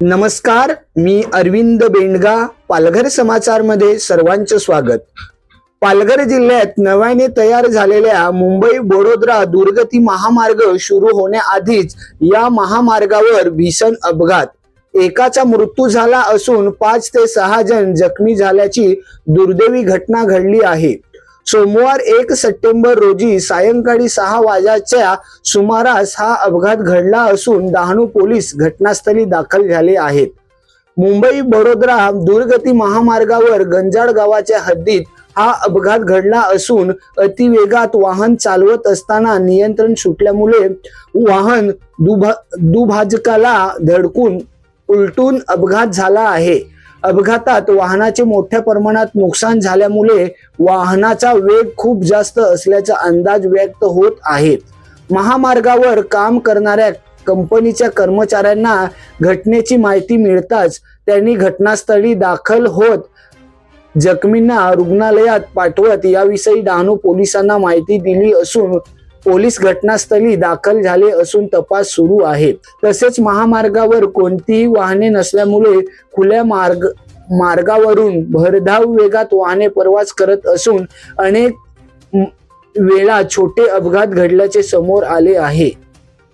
नमस्कार मी अरविंद बेंडगा पालघर समाचारमध्ये सर्वांचं स्वागत. पालघर जिल्ह्यात नव्याने तयार झालेल्या मुंबई बडोदरा दुर्गती महामार्ग सुरू होण्याआधीच या महामार्गावर भीषण अपघात. एकाचा मृत्यू झाला असून पाच ते सहा जण जखमी झाल्याची दुर्दैवी घटना घडली आहे. सोमवार एक सप्टेंबर रोजी सायंकाळी सहा वाजाच्या सुमारास हा अपघात घडला असून डहाणू पोलीस घटनास्थळी दाखल झाले आहेत. मुंबई बडोदरा दुर्गती महामार्गावर गंजाड गावाच्या हद्दीत हा अपघात घडला असून अतिवेगात वाहन चालवत असताना नियंत्रण सुटल्यामुळे वाहन दुभा दुभाजकाला धडकून उलटून अपघात झाला आहे. अपघातात वाहनाचे मोठ्या प्रमाणात नुकसान झाल्यामुळे वाहनाचा वेग खूप जास्त असल्याचा अंदाज व्यक्त होत आहे. महामार्गावर काम करणाऱ्या कंपनीच्या कर्मचाऱ्यांना घटनेची माहिती मिळताच त्यांनी घटनास्थळी दाखल होत जखमींना रुग्णालयात पाठवत याविषयी डहाणू पोलिसांना माहिती दिली असून पोलीस घटनास्थळी दाखल झाले असून तपास सुरू आहे तसेच महामार्गावर कोणतीही वाहने नसल्यामुळे खुल्या मार्ग मार्गावरून भरधाव वेगात वाहने प्रवास करत असून अनेक वेळा छोटे अपघात घडल्याचे समोर आले आहे.